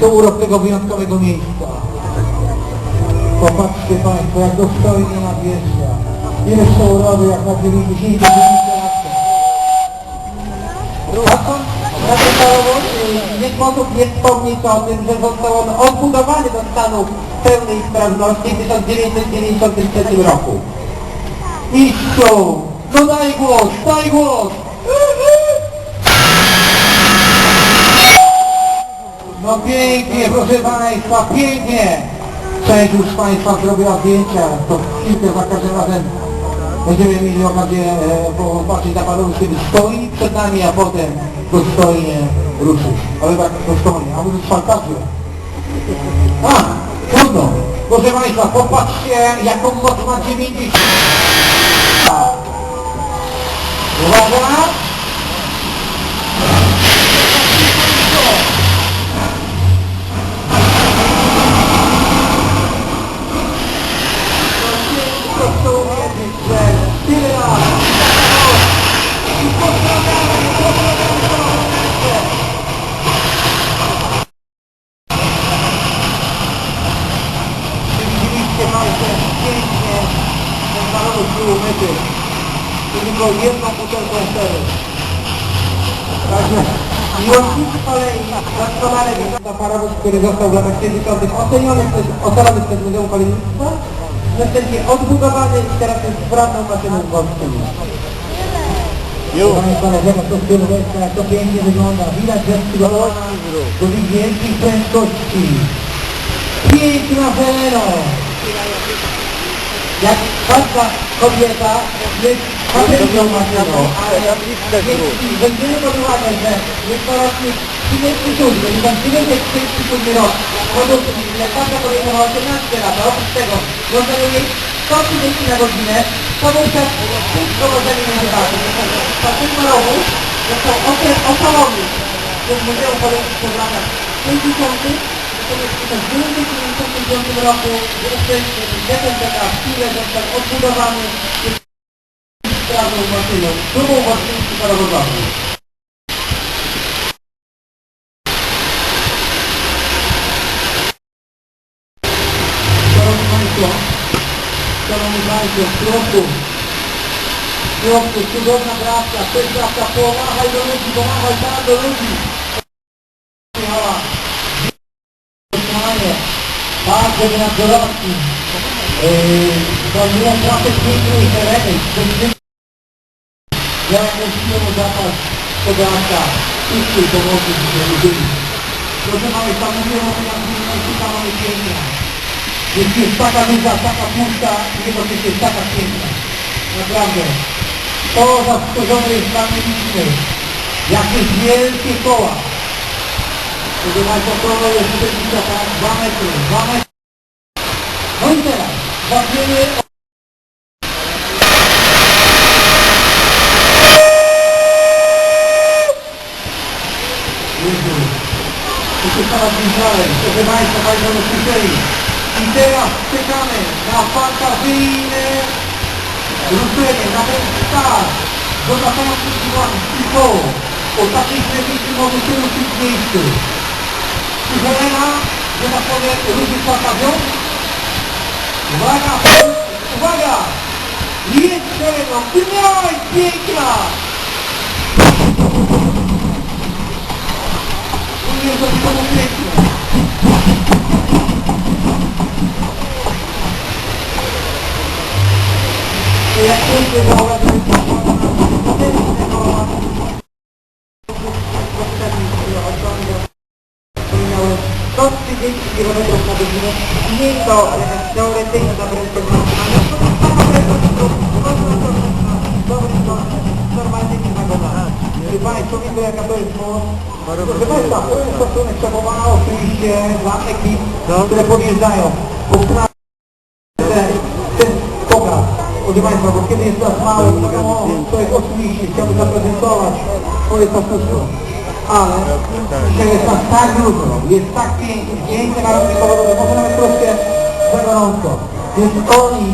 to urok wyjątkowego miejsca. Popatrzcie Państwo, jak dostojnie nadjeżdża. Jeszcze urody, jak na 99 lat. Patrząc na tę całość, y, nie sposób nie wspomnieć o tym, że został on odbudowany do stanu pełnej sprawności w 1993 roku. Mistrzu, no daj głos, daj głos! No pięknie, proszę Państwa, pięknie! Część już Państwa zrobiła zdjęcia, to kilka za każdym razem będziemy mieli okazję e, popatrzeć na panu, kiedy stoi przed nami, a potem dostojnie ruszyć. Ale tak dostojnie, a może z fantazją. A, trudno. Proszę Państwa, popatrzcie, jaką moc ma 90. Uwaga! Był umyty. Tylko jedną butelką wtedy. Także miłośnicy kolei doskonale widzą to parowóz, który został w latach 70. oceniony przez, ocalony przez Muzeum Kolejnictwa, następnie odbudowany i teraz jest sprawną maszyną wodną. Państwa, na zewnątrz to stylu wojska, jak to pięknie wygląda. Widać, że przygotowana do wielkich prędkości. Piękna Heleno! Jak każda kobieta jest papierną maszyną, ale jeśli weźmiemy pod uwagę, że jest to rocznik 37, czyli tam 937 rok, produkt lekarza podejmował 18 lat, a oprócz tego można mieć 130 na godzinę, to wówczas wszystko możemy nie zobaczyć. W tym roku został okres ocalony przez Muzeum Polskiego w latach 60. Natomiast w 1995 roku ZNTK w Chile został odbudowany sprawną maszyną, drugą maszynki parowozową. Szanowni Państwo, Szanowni Państwo, w środku, w środku, cudowna brawka, to jest pomachaj do ludzi, pomachaj tam do ludzi. Bardzo wynadzorowski, zajmują pracę piękną i tereny, ja musimy mu zapać podatka, wszystkich pomocy ludzi. Proszę Państwa, mówię o tym, jak nie mamy piękna. Jeśli jest taka duża, taka pusta, nie to jest taka piękna. Naprawdę. To zastrzeżone jest dla mnie liczny. Jakie wielkie koła. Proszę Państwa, to jest tutaj tak, 2 metry, 2 metry. No i teraz, zaczniemy Jezu, to się coraz zbliżałem, proszę Państwa, Państwo do słyszeli. I teraz czekamy na fantazyjne ruszenie, na ten start do zakończenia sytuacji koło. O takiej przebiegu może się ruszyć w miejscu. Czy Helena, że tak powiem, ruszy fantazją? Uwaga, uwaga! Jest Helena, gnaj, piękna! Nie to było piękne. Jak pięknie zauważyłem, 130 km na godzinę. Nie jest to e, teoretycznie na prędkość maksymalna, to. Czy Państwo widzą jaka to jest moc? Proszę Państwa, to jest stosunek przechowana oczywiście dla ekip, które podjeżdżają. Proszę Państwa, bo kiedy jest nas mało, to, to jest oczywiście, chciałbym zaprezentować swoje statusu. Ale dzisiaj jest nas tak dużo, jest tak pięknie, piękne warunki pogodowe, może nawet troszkę za gorąco. Więc oni